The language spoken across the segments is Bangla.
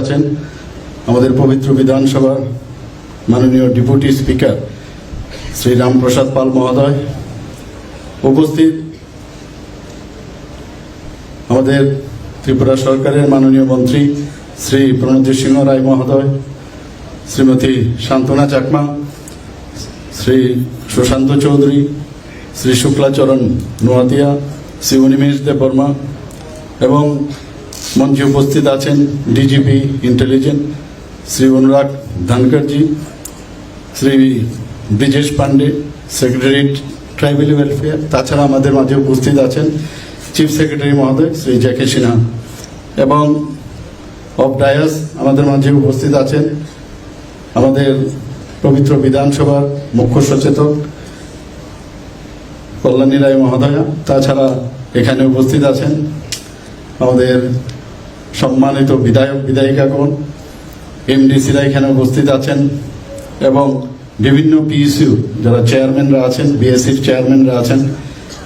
আছেন আমাদের পবিত্র বিধানসভার মাননীয় ডেপুটি স্পিকার শ্রী রামপ্রসাদ পাল মহোদয়। উপস্থিত আমাদের ত্রিপুরা সরকারের মাননীয় মন্ত্রী শ্রী প্রণজিৎ সিংহ রায় মহোদয়, শ্রীমতী শান্তনা চাকমা, শ্রী সুশান্ত চৌধুরী, শ্রী শুক্লাচরণ নোয়াতিয়া, শ্রী অনিমেষ দেব বর্মা এবং মঞ্চে উপস্থিত আছেন DGP intelligent Shri Anurag Dhankar ji, Shri Brijesh Pandey secretary tribal welfare তাছাড়া আমাদের মাঝে উপস্থিত আছেন চিফ সেক্রেটারি মহোদয়, শ্রী জ্যাকে সিনহা। এবং অফ ডায়াস আমাদের মাঝে উপস্থিত আছেন আমাদের পবিত্র বিধানসভার মুখ্য সচেতক কল্যাণী রায় মহোদয়া, তাছাড়া এখানে উপস্থিত আছেন আমাদের সম্মানিত বিধায়ক, বিধায়িকাগণ এমডিসিরা এখানে উপস্থিত আছেন এবং বিভিন্ন পিইসিউ যারা চেয়ারম্যানরা আছেন বিএসসির চেয়ারম্যানরা আছেন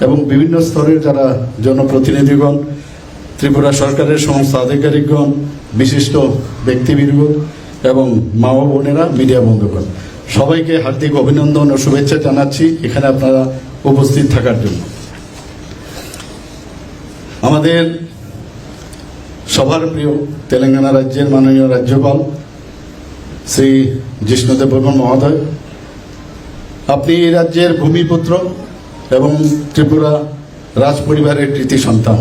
এবং বিভিন্ন স্তরের যারা জনপ্রতিনিধিগণ, ত্রিপুরা সরকারের সমস্ত আধিকারিকগণ, বিশিষ্ট ব্যক্তিবর্গ এবং মা ও বোনেরা, মিডিয়া বন্ধুগণ, সবাইকে হার্দিক অভিনন্দন ও শুভেচ্ছা জানাচ্ছি এখানে আপনারা উপস্থিত থাকার জন্য। আমাদের সবার প্রিয় তেলেঙ্গানা রাজ্যের মাননীয় রাজ্যপাল শ্রী জিষ্ণুদেব বর্মন মহোদয়, আপনি এই রাজ্যের ভূমিপুত্র এবং ত্রিপুরা রাজ পরিবারের কৃতি সন্তান।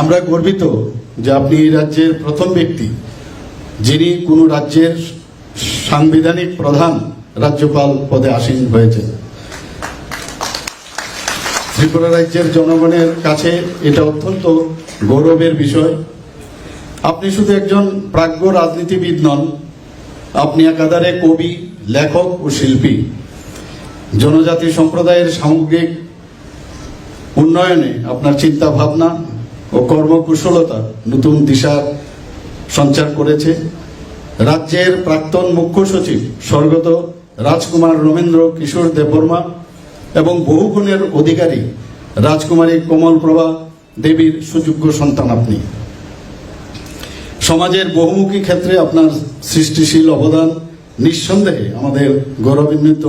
আমরা গর্বিত যে আপনি এই রাজ্যের প্রথম ব্যক্তি যিনি কোনো রাজ্যের সাংবিধানিক প্রধান রাজ্যপাল পদে আসীন হয়েছেন। ত্রিপুরা রাজ্যের জনগণের কাছে এটা অত্যন্ত গৌরবের বিষয়। আপনি শুধু একজন প্রাজ্ঞ রাজনীতিবিদ নন, আপনি একাধারে কবি, লেখক ও শিল্পী। জনজাতি সম্প্রদায়ের সামগ্রিক উন্নয়নে আপনার চিন্তা ভাবনা ও কর্মকুশলতা নতুন দিশা সঞ্চার করেছে। রাজ্যের প্রাক্তন মুখ্য সচিব স্বর্গত রাজকুমার রবীন্দ্র কিশোর দেববর্মা এবং বহু গুণের অধিকারী রাজকুমারী কোমল প্রভা দেবীর সুযোগ্য সন্তান আপনি। সমাজের বহুমুখী ক্ষেত্রে আপনার সৃষ্টিশীল অবদান নিঃসন্দেহে আমাদের গৌরবান্বিত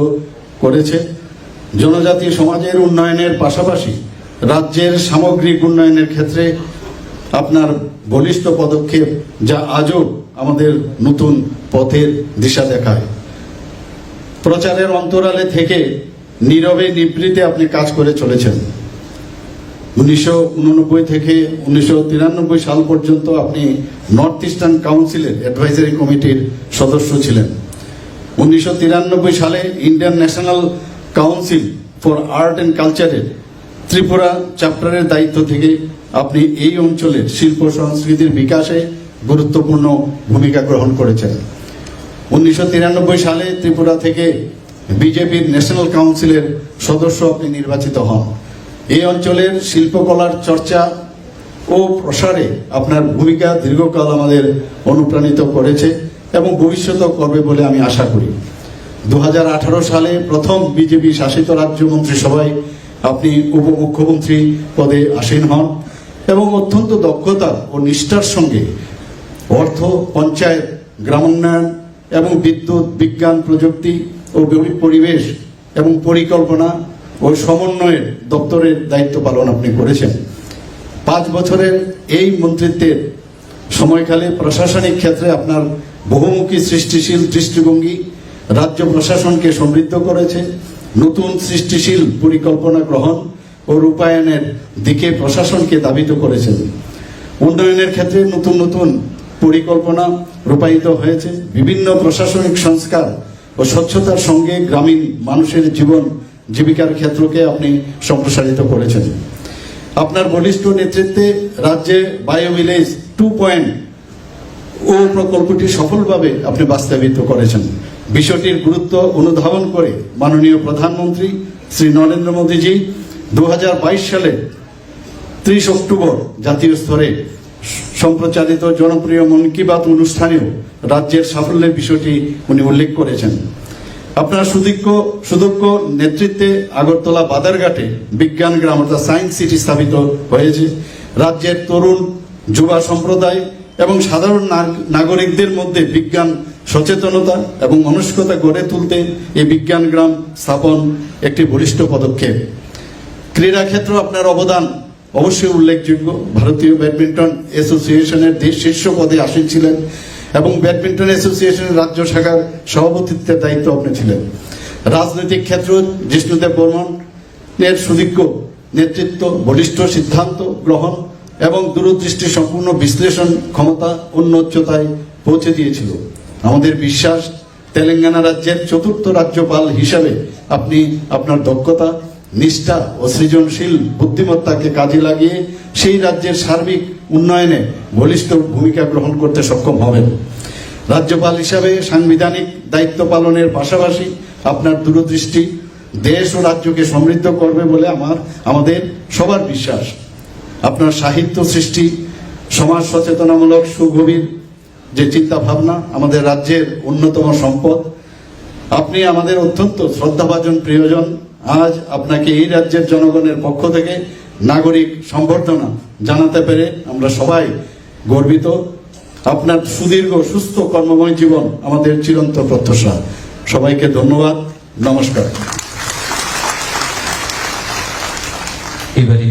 করেছে। জনজাতি সমাজের উন্নয়নের পাশাপাশি রাজ্যের সামগ্রিক উন্নয়নের ক্ষেত্রে আপনার বলিষ্ঠ পদক্ষেপ যা আজও আমাদের নতুন পথের দিশা দেখায়। প্রচারের অন্তরালে থেকে নীরবে নিবৃতে আপনি কাজ করে চলেছেন। উনিশশো উননব্বই থেকে উনিশশো তিরানব্বই সাল পর্যন্ত আপনি নর্থ ইস্টার্ন কাউন্সিলের অ্যাডভাইজারি কমিটির সদস্য ছিলেন। উনিশশো তিরানব্বই সালে Indian national council for art and কালচারের ত্রিপুরা চ্যাপ্টারের দায়িত্ব থেকে আপনি এই অঞ্চলের শিল্প সংস্কৃতির বিকাশে গুরুত্বপূর্ণ ভূমিকা গ্রহণ করেছেন। উনিশশো তিরানব্বই সালে ত্রিপুরা থেকে বিজেপির ন্যাশনাল কাউন্সিলের সদস্য আপনি নির্বাচিত হন। এই অঞ্চলের শিল্পকলার চর্চা ও প্রসারে আপনার ভূমিকা দীর্ঘকাল আমাদের অনুপ্রাণিত করেছে এবং ভবিষ্যতেও করবে বলে আমি আশা করি। দু হাজার আঠারো সালে প্রথম বিজেপি শাসিত রাজ্য মন্ত্রিসভায় আপনি উপমুখ্যমন্ত্রী পদে আসীন হন এবং অত্যন্ত দক্ষতা ও নিষ্ঠার সঙ্গে অর্থ, পঞ্চায়েত, গ্রামোন্নয়ন এবং বিদ্যুৎ, বিজ্ঞান, প্রযুক্তি ও পরিবেশ এবং পরিকল্পনা ও সমন্বয়ের দপ্তরের দায়িত্ব পালন আপনি করেছেন। পাঁচ বছরের এই মন্ত্রিত্বের সময়কালে প্রশাসনিক ক্ষেত্রে আপনার বহুমুখী সৃষ্টিশীল দৃষ্টিভঙ্গি রাজ্য প্রশাসনকে সমৃদ্ধ করেছে। নতুন সৃষ্টিশীল পরিকল্পনা গ্রহণ ও রূপায়ণের দিকে প্রশাসনকে দাবিত করেছেন। উন্নয়নের ক্ষেত্রে নতুন নতুন পরিকল্পনা রূপায়িত হয়েছে। বিভিন্ন প্রশাসনিক সংস্কার ও স্বচ্ছতার সঙ্গে গ্রামীণ মানুষের জীবন জীবিকার ক্ষেত্রকে আপনি সম্প্রসারিত করেছেন। আপনার বলিষ্ঠ নেতৃত্বে রাজ্যে bio village two point o প্রকল্পটি সফলভাবে আপনি বাস্তবায়িত করেছেন। বিষয়টির গুরুত্ব অনুধাবন করে মাননীয় প্রধানমন্ত্রী শ্রী নরেন্দ্র মোদীজি দু সালে ত্রিশ অক্টোবর জাতীয় স্তরে সম্প্রচারিত জনপ্রিয় মন কি বাত অনুষ্ঠানেও রাজ্যের সাফল্যের বিষয়টি উনি উল্লেখ করেছেন। আপনার সুদীক্ষ, সুদক্ষ নেতৃত্বে আগরতলা বাদারঘাটে বিজ্ঞান গ্রাম অর্থাৎ সায়েন্স সিটি স্থাপিত হয়েছে। রাজ্যের তরুণ যুবা সম্প্রদায় এবং সাধারণ নাগ- নাগরিকদের মধ্যে বিজ্ঞান সচেতনতা এবং মনস্কতা গড়ে তুলতে এই বিজ্ঞান গ্রাম স্থাপন একটি বলিষ্ঠ পদক্ষেপ। ক্রীড়া ক্ষেত্র আপনার অবদান অবশ্যই উল্লেখযোগ্য। ভারতীয় ব্যাডমিন্টন অ্যাসোসিয়েশনের শীর্ষ পদে আসীন ছিলেন। এবং ব্যাডমিন্টন অ্যাসোসিয়েশনের রাজ্য শাখার সভাপতিত্বের দায়িত্ব আপনি ছিলেন। রাজনৈতিক ক্ষেত্র, জিষ্ণুদেব বর্মন, এর সুদীর্ঘ নেতৃত্ব, বলিষ্ঠ সিদ্ধান্ত গ্রহণ এবং দূরদৃষ্টি সম্পূর্ণ বিশ্লেষণ ক্ষমতা অন্য উচ্চতায় পৌঁছে দিয়েছিল। আমাদের বিশ্বাস, তেলেঙ্গানা রাজ্যের চতুর্থ রাজ্যপাল হিসাবে আপনি আপনার দক্ষতা, নিষ্ঠা ও সৃজনশীল বুদ্ধিমত্তাকে কাজে লাগিয়ে সেই রাজ্যের সার্বিক উন্নয়নে বলিষ্ঠ ভূমিকা গ্রহণ করতে সক্ষম হবেন। রাজ্যপাল হিসাবে সাংবিধানিক দায়িত্ব পালনের পাশাপাশি আপনার দূরদৃষ্টি দেশ ও রাজ্যকে সমৃদ্ধ করবে বলে আমার, আমাদের সবার বিশ্বাস। আপনার সাহিত্য সৃষ্টি, সমাজ সচেতনামূলক, সুগভীর যে চিন্তা ভাবনা আমাদের রাজ্যের অন্যতম সম্পদ, আপনি আমাদের অত্যন্ত শ্রদ্ধাভাজন প্রিয়জন। আজ আপনাকে এই রাজ্যের জনগণের পক্ষ থেকে নাগরিক সম্বর্ধনা জানাতে পেরে আমরা সবাই গর্বিত। আপনার সুদীর্ঘ, সুস্থ, কর্মময় জীবন আমাদের চিরন্ত প্রত্যাশা। সবাইকে ধন্যবাদ। নমস্কার। এবারে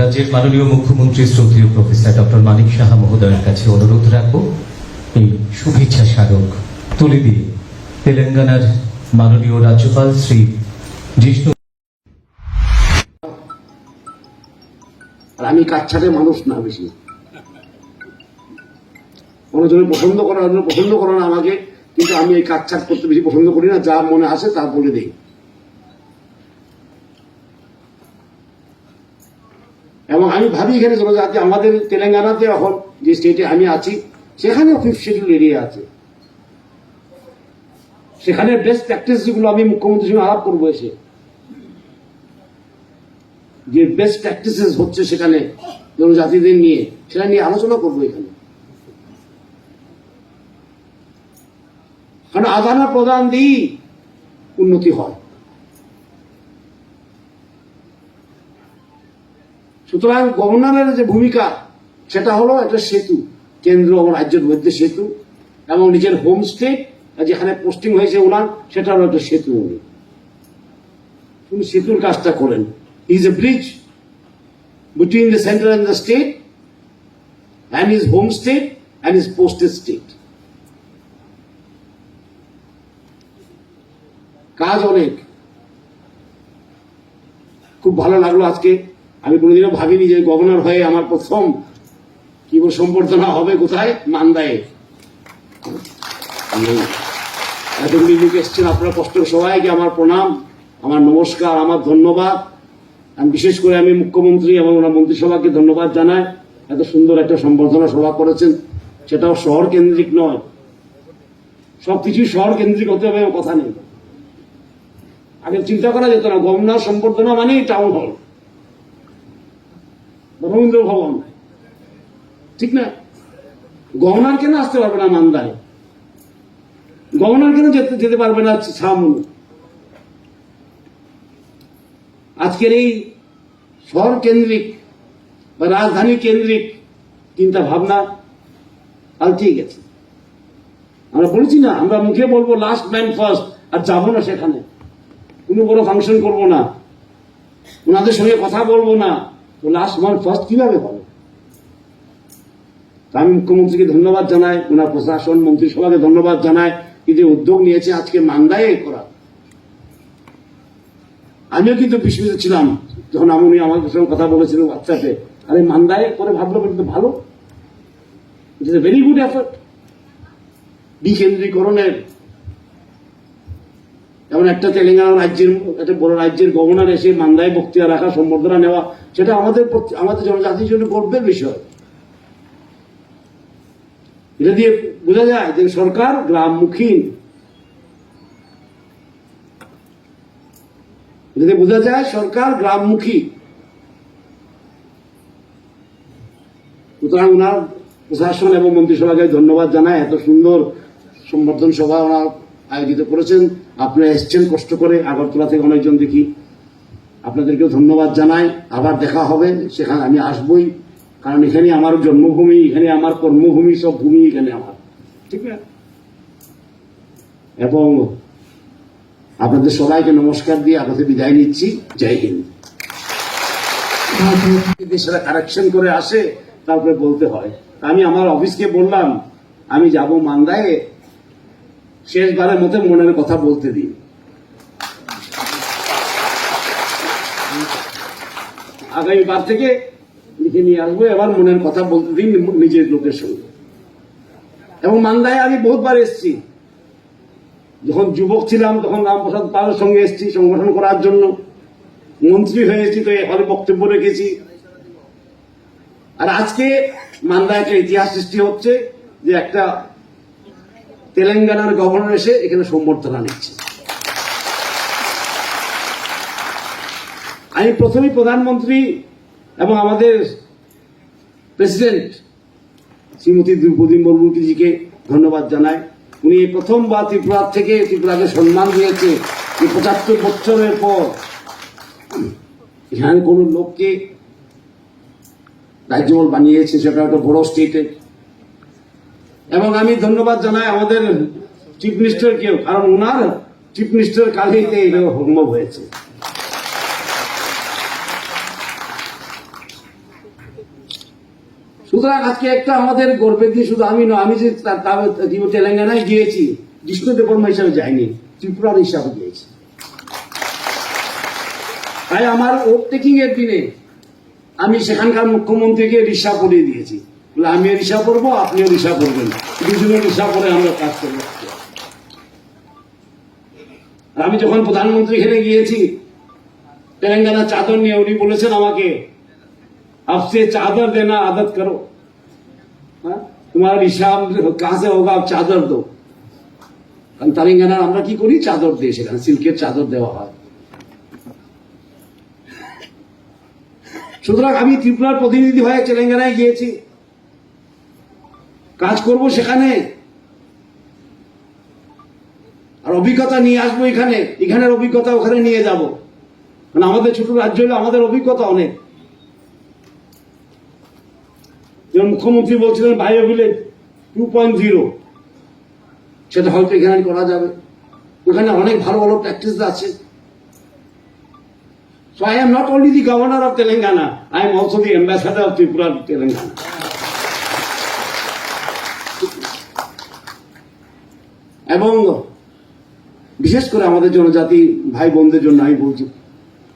রাজ্যের মাননীয় মুখ্যমন্ত্রী শ্রদ্ধেয় প্রফেসর ডক্টর মানিক সাহা মহোদয়ের কাছে অনুরোধ রাখব, এই শুভেচ্ছা স্মারক তুলে দিয়ে। তেলেঙ্গানার মাননীয় রাজ্যপাল শ্রী জিষ্ণু আর আমি কাচ্ছাটে মানুষ না বেশি। অনেকজনে পছন্দ করে অনেকজন পছন্দ করে না আমাকে, কিন্তু আমি এই কাচ্ছাট করতে বেশি পছন্দ করি না, যা মনে আসে তা বলে দেই। এবং আমি ভাবি এখানে জনজাতি আমাদের তেলেঙ্গানাতে এখন যে স্টেটে আমি আছি সেখানে ফিফথ শিডিউল এরিয়া আছে। সেখানে বেস্ট প্র্যাকটিস যেগুলো আমি মুখ্যমন্ত্রীর সঙ্গে আলাপ করব এসে। যে বেস্ট প্র্যাকটিসেস হচ্ছে সেখানে জনজাতিদের নিয়ে, সেটা নিয়ে আলোচনা করব এখানে। কারণ আদান প্রদান দিয়েই উন্নতি হয়। সুতরাং গভর্নরের যে ভূমিকা, সেটা হলো একটা সেতু, কেন্দ্র এবং রাজ্যের মধ্যে সেতু, এবং নিজের হোম স্টেট যেখানে পোস্টিং হয়েছে ওনার সেটা হলো একটা সেতু উনি সেতুর কাজটা করেন। Is a bridge between the center and the state and his home state and his posted state. কাজ অনেক। খুব ভালো লাগল আজকে। আমি কোনোদিনও ভাবিনি যে গভর্নর হয়ে আমার প্রথম কি সম্বর্ধনা হবে কোথায়? মান্দায় এতগুলি লোক এসছেন আপনারা কষ্ট সবাইকে আমার প্রণাম, আমার নমস্কার, আমার ধন্যবাদ। আমি বিশেষ করে আমি মুখ্যমন্ত্রী এবং ওনার মন্ত্রিসভাকে ধন্যবাদ জানাই এত সুন্দর একটা সম্বর্ধনা সভা করেছেন। সেটাও শহর কেন্দ্রিক নয়। সবকিছুই শহর কেন্দ্রিক হতে হবে কথা নেই। আগে চিন্তা করা যেত না, গভর্নর সম্বর্ধনা মানেই টাউন হল রবীন্দ্র ভবন। ঠিক না? গভর্নর কেন আসতে পারবে না মান্দায় গভর্নর কেন যেতে যেতে পারবে না ছামুন আজকের এই শহর কেন্দ্রিক বা রাজধানী কেন্দ্রিক চিন্তা ভাবনা পাল্টিয়ে গেছে। আমরা বলেছি না, আমরা মুখে বলব লাস্ট ম্যান ফার্স্ট আর যাব না সেখানে। কোনো বড় ফাংশন করব না। ওনাদের সঙ্গে কথা বলব না। তো লাস্ট ম্যান ফার্স্ট কীভাবে হবে? আমি মুখ্যমন্ত্রীকে ধন্যবাদ জানাই, ওনার প্রশাসন মন্ত্রিসভাকে ধন্যবাদ জানাই যে উদ্যোগ নিয়েছে আজকে মান্দায় করা। আমিও কিন্তু বিস্মিত ছিলাম, যখন আমি আমার সঙ্গে কথা বলেছিলেন হোয়াটসঅ্যাপে আরে মান্দায় করে ভাবলো কিন্তু ভালো। It is a very good effort বিকেন্দ্রীকরণের যেমন একটা তেলেঙ্গানা রাজ্যের, একটা বড় রাজ্যের গভর্নর এসে মান্দায় বক্তৃতা রাখা, সম্বর্ধনা নেওয়া, সেটা আমাদের আমাদের জনজাতির জন্য গর্বের বিষয়। এটা দিয়ে বোঝা যায় যে সরকার গ্রামমুখী এটাতে বোঝা যায়, সরকার গ্রামমুখী। সুতরাং ওনার প্রশাসন এবং মন্ত্রিসভাকে ধন্যবাদ জানায় এত সুন্দর সম্বর্ধন সভা ওনার আয়োজিত করেছেন। আপনারা এসছেন কষ্ট করে, আগরতলা থেকে অনেকজন দেখি। আপনাদেরকেও ধন্যবাদ জানাই। আবার দেখা হবে, সেখানে আমি আসবই, কারণ এখানে আমার জন্মভূমি, এখানে আমার কর্মভূমি, সব ভূমি এখানে আমার। ঠিক না? এবং আপনাদের সবাইকে নমস্কার দিয়ে আপনাদের বিদায় নিচ্ছি। জয় হিন্দ। কারেকশন করে আসে, তারপরে বলতে হয়। আমি আমার অফিসকে বললাম, আমি যাব মান্দায় শেষবারের মতো মনের কথা বলতে দিন আগামীবার থেকে লিখে নিয়ে আসব, এবার মনের কথা বলতে দিন নিজের লোকের সঙ্গে। এবং মান্দায় আমি বহুতবার এসেছি। যখন যুবক ছিলাম, তখন রামপ্রসাদ পালের সঙ্গে এসেছি সংগঠন করার জন্য। মন্ত্রী হয়েছি তো এখানে বক্তব্য রেখেছি। আর আজকে মান্দায় একটা ইতিহাস সৃষ্টি হচ্ছে যে একটা তেলেঙ্গানার গভর্নর এসে এখানে সম্বর্ধনা নিচ্ছে। আমি প্রথমেই প্রধানমন্ত্রী এবং আমাদের প্রেসিডেন্ট শ্রীমতী দ্রৌপদী মুর্মুজিকে ধন্যবাদ জানাই। উনি প্রথমবার ত্রিপুরার থেকে ত্রিপুরাকে সম্মান দিয়েছে। এই পঁচাত্তর বছরের পর এখানে কোন লোককে রাজ্যপাল বানিয়েছে, সেটা একটা বড় স্টেটে। এবং আমি ধন্যবাদ জানাই আমাদের চিফ মিনিস্টারকেও, কারণ ওনার চিফ মিনিস্টার কালেই সম্ভব হয়েছে। সুতরাং আজকে একটা আমাদের গর্বের দিন শুধু আমি নয়, আমি যে তেলেঙ্গানায় গিয়েছি বিষ্ণু দেবর্মা হিসাবে যাইনি ত্রিপুরার হিসাবে গিয়েছি। তাই আমার ওট টেকিং এর দিনে আমি সেখানকার মুখ্যমন্ত্রীকে রিসা পরিয়ে দিয়েছি। বলে আমি রিসা করব আপনিও রিসা করবেন দুজনে রিসা করে আমরা কাজ করব। আমি যখন প্রধানমন্ত্রী এখানে গিয়েছি তেলেঙ্গানা চাদর নিয়ে উনি বলেছেন আমাকে आपसे चादर देना आदत करो हाँ? तुम्हारा हिसाब कहां से होगा आप चादर दो কারণ তেলেঙ্গানার আমরা কি করি চাদর দিই সেখানে সিল্কের চাদর দেওয়া হয় সুতরাং আমি ত্রিপুরার প্রতিনিধি হয়ে তেলেঙ্গানায় গিয়েছি কাজ করব সেখানে আর অভিজ্ঞতা নিয়ে আসবো এখানে এখানের অভিজ্ঞতা ওখানে নিয়ে যাব মানে আমাদের ছোট রাজ্য হলে আমাদের অভিজ্ঞতা অনেক যেমন মুখ্যমন্ত্রী বলছিলেন bio village two point zero সেটা হয়তো এখানে করা যাবে। ওখানে অনেক ভালো ভালো প্র্যাকটিস আছে। I am not only the governor of Telangana, I am also the ambassador of Tripura to Telangana. এবং বিশেষ করে আমাদের জনজাতি ভাই বোনদের জন্য আমি বলছি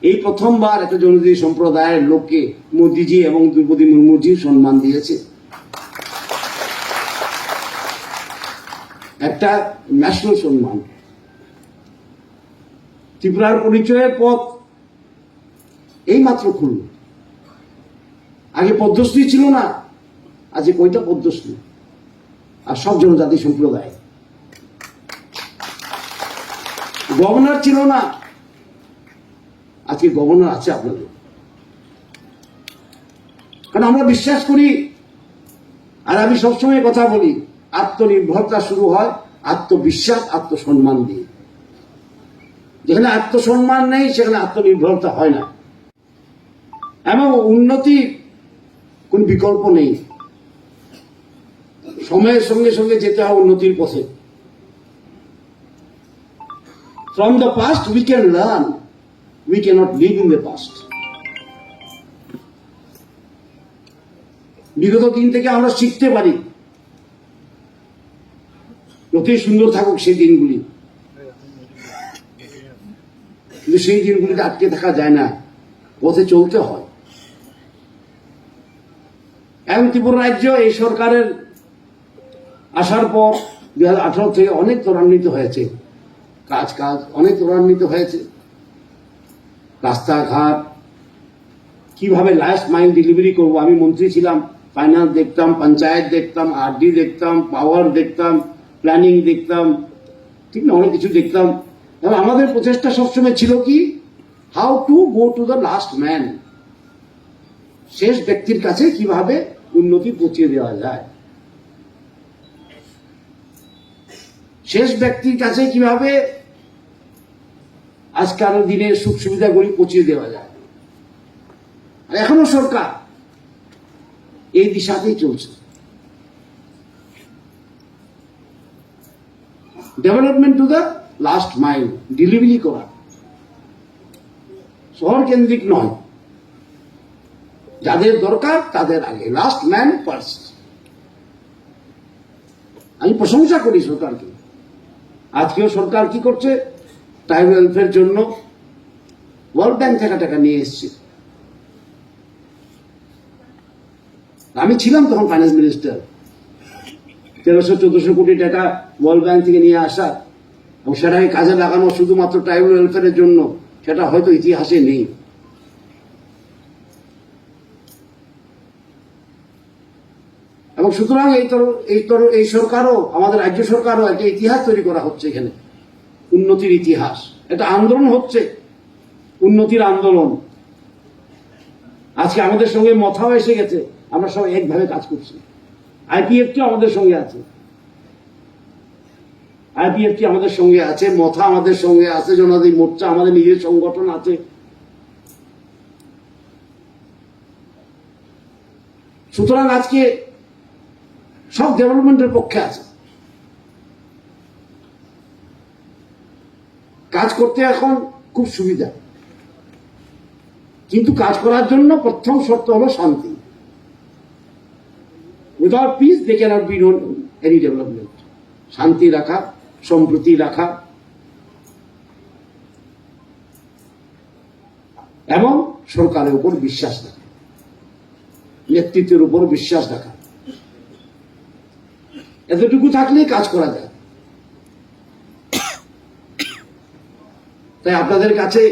এই প্রথমবার একটা জনজাতি সম্প্রদায়ের লোককে মোদিজি এবং দ্রৌপদী মুর্মুজি সম্মান দিয়েছে। একটা ন্যাশনাল সম্মান। ত্রিপুরার পরিচয়ের পথ এই মাত্র খুলল। আগে পদ্মশ্রী ছিল না, আজকে কয়টা পদ্মশ্রী? আর সব জনজাতি সম্প্রদায়। গভর্নর ছিল না আজকে গভর্নর আছে আপনাদের। কারণ আমরা বিশ্বাস করি, আর আমি সবসময় কথা বলি, আত্মনির্ভরতা শুরু হয় আত্মবিশ্বাস, আত্মসম্মান দিয়ে। যেখানে আত্মসম্মান নেই, সেখানে আত্মনির্ভরতা হয় না। এবং উন্নতি কোন বিকল্প নেই। সময়ের সঙ্গে সঙ্গে যেতে হয় উন্নতির পথে। From the past we can learn we cannot live in the past বিগত দিন থেকে আমরা শিখতে পারি। যতই সুন্দর থাকুক সেই দিনগুলি। কিন্তু সেই দিনগুলিতে আটকে থাকা যায় না। পথে চলতে হয়। এবং ত্রিপুরা রাজ্য এই সরকারের আসার পর দুই হাজার আঠারো থেকে অনেক ত্বরান্বিত হয়েছে। কাজ কাজ অনেক ত্বরান্বিত হয়েছে। রাস্তাঘাট, কীভাবে লাস্ট মাইল ডেলিভারি করব? আমি মন্ত্রী ছিলাম ফাইন্যান্স দেখতাম, পঞ্চায়েত দেখতাম আরডি দেখতাম পাওয়ার দেখতাম প্ল্যানিং দেখতাম, ঠিক না? অনেক কিছু দেখতাম। এবং আমাদের প্রচেষ্টা সবসময় ছিল কি? How to go to the last man শেষ ব্যক্তির কাছে কীভাবে উন্নতি পৌঁছে দেওয়া যায়? শেষ ব্যক্তির কাছে কীভাবে আজকাল দিনের সুখ সুবিধাগুলি পৌঁছে দেওয়া যায়। আর এখনও সরকার এই দিশাতেই চলছে। Development to the last mile delivery করা। শহর কেন্দ্রিক নয়। যাদের দরকার, তাদের আগে। লাস্ট ম্যান ফার্স্ট আমি প্রশংসা করি সরকারকে। আজকেও সরকার কি করছে? ট্রাইবাল ওয়েলফেয়ার জন্য ওয়ার্ল্ড ব্যাংক থেকে টাকা নিয়ে এসছে। আমি ছিলাম তখন ফাইন্যান্স মিনিস্টার তেরোশো, চোদ্দশো কোটি টাকা ওয়ার্ল্ড ব্যাংক থেকে নিয়ে আসা এবং সেটাকে কাজে লাগানো শুধুমাত্র ট্রাইবাল ওয়েলফেয়ারের জন্য, সেটা হয়তো ইতিহাসে নেই। এবং সুতরাং এই তর এই তর এই সরকারও, আমাদের রাজ্য সরকারও একটা ইতিহাস তৈরি করা হচ্ছে এখানে। উন্নতির ইতিহাস। একটা আন্দোলন হচ্ছে, উন্নতির আন্দোলন। আজকে আমাদের সঙ্গে মথাও এসে গেছে, আমরা সবাই একভাবে কাজ করছি। আইপিএফটি আমাদের সঙ্গে আছে। আইপিএফটি আমাদের সঙ্গে আছে, মথা আমাদের সঙ্গে আছে, জনাদি মোর্চা আমাদের নিজের সংগঠন আছে। সুতরাং আজকে সব ডেভেলপমেন্টের পক্ষে আছে। কাজ করতে এখন খুব সুবিধা। কিন্তু কাজ করার জন্য প্রথম শর্ত হলো শান্তি। Without peace they cannot be no any development শান্তি রাখা, সম্প্রীতি রাখা। এবং সরকারের উপর বিশ্বাস রাখা। নেতৃত্বের উপর বিশ্বাস রাখা। এতটুকু থাকলেই কাজ করা যায়। তাই আপনাদের কাছে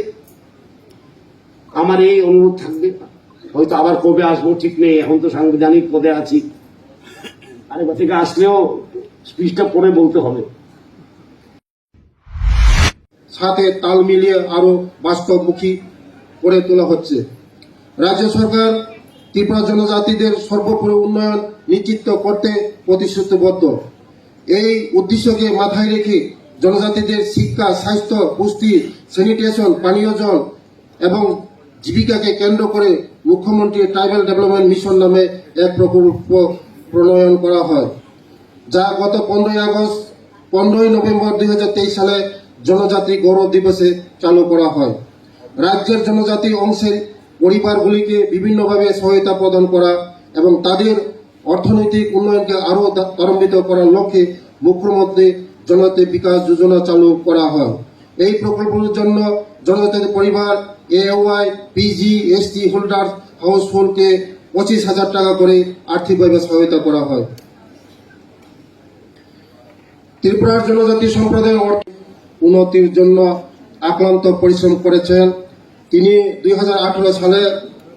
আমার এই অনুরোধ থাকবে। হয়তো আবার কবে আসব, ঠিক নেই। এখন তো সাংবিধানিক পদে আছি। আরেকবার থেকে আসলেও স্পিচটা পরে বলতে হবে। সাথে তাল মিলিয়ে আরও বাস্তবমুখী করে তোলা হচ্ছে। রাজ্য সরকার ত্রিপুরা জনজাতিদের সর্বোপরি উন্নয়ন নিশ্চিত করতে প্রতিশ্রুতিবদ্ধ। এই উদ্দেশ্যকে মাথায় রেখে জনজাতিদের শিক্ষা, স্বাস্থ্য, পুষ্টি স্যানিটেশন পানীয় জল এবং জীবিকাকে কেন্দ্র করে মুখ্যমন্ত্রী ট্রাইবাল ডেভেলপমেন্ট মিশন নামে এক প্রকল্প প্রণয়ন করা হয়, যা গত পনেরোই আগস্ট, পনেরোই নভেম্বর দুই হাজার তেইশ সালে জনজাতি গৌরব দিবসে চালু করা হয়। রাজ্যের জনজাতি অংশের পরিবারগুলিকে বিভিন্নভাবে সহায়তা প্রদান করা এবং তাদের অর্থনৈতিক উন্নয়নকে আরও ত্বরান্বিত করার লক্ষ্যে মুখ্যমন্ত্রী জনজাতি বিকাশ যোজনা চালু করা হয়। এই প্রকল্পের জন্য জনজাতি পরিবার এওয়াই পিজি এসটি হোল্ডার হাউসফুলকে পঁচিশ হাজার টাকা করে আর্থিকভাবে সহায়তা করা হয়। ত্রিপুরার জনজাতি সম্প্রদায়ের উন্নতির জন্য আক্রান্ত পরিশ্রম করেছেন। তিনি দুই হাজার আঠারো সালে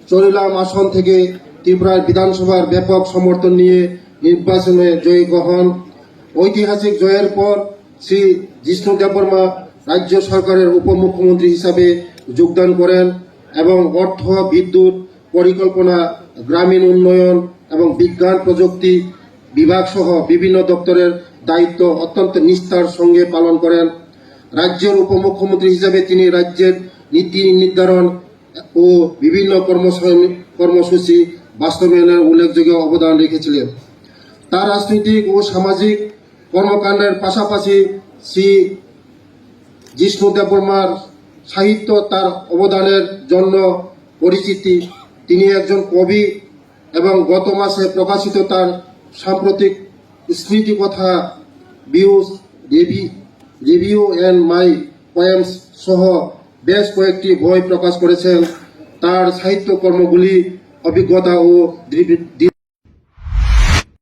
চরিলাম আসন থেকে ত্রিপুরার বিধানসভার ব্যাপক সমর্থন নিয়ে নির্বাচনে জয়ী হন। ঐতিহাসিক জয়ের পর শ্রী জিষ্ণু দেববর্মা রাজ্য সরকারের উপমুখ্যমন্ত্রী হিসাবে যোগদান করেন এবং অর্থ, বিদ্যুৎ, পরিকল্পনা, গ্রামীণ উন্নয়ন এবং বিজ্ঞান প্রযুক্তি বিভাগ সহ বিভিন্ন দপ্তরের দায়িত্ব অত্যন্ত নিষ্ঠার সঙ্গে পালন করেন। রাজ্যের উপমুখ্যমন্ত্রী হিসাবে তিনি রাজ্যের নীতি নির্ধারণ ও বিভিন্ন কর্মসূচি কর্মসূচি বাস্তবায়নের উল্লেখযোগ্য অবদান রেখেছিলেন। তার রাজনৈতিক ও সামাজিক কর্মকাণ্ডের পাশাপাশি শ্রী জিষ্ণু দেববর্মার সাহিত্য তার অবদানের জন্য পরিচিতি। তিনি একজন কবি এবং গত মাসে প্রকাশিত তার সাম্প্রতিক স্মৃতিকথা views review and my poems সহ বেশ কয়েকটি বই প্রকাশ করেছেন। তার সাহিত্যকর্মগুলি অভিজ্ঞতা ও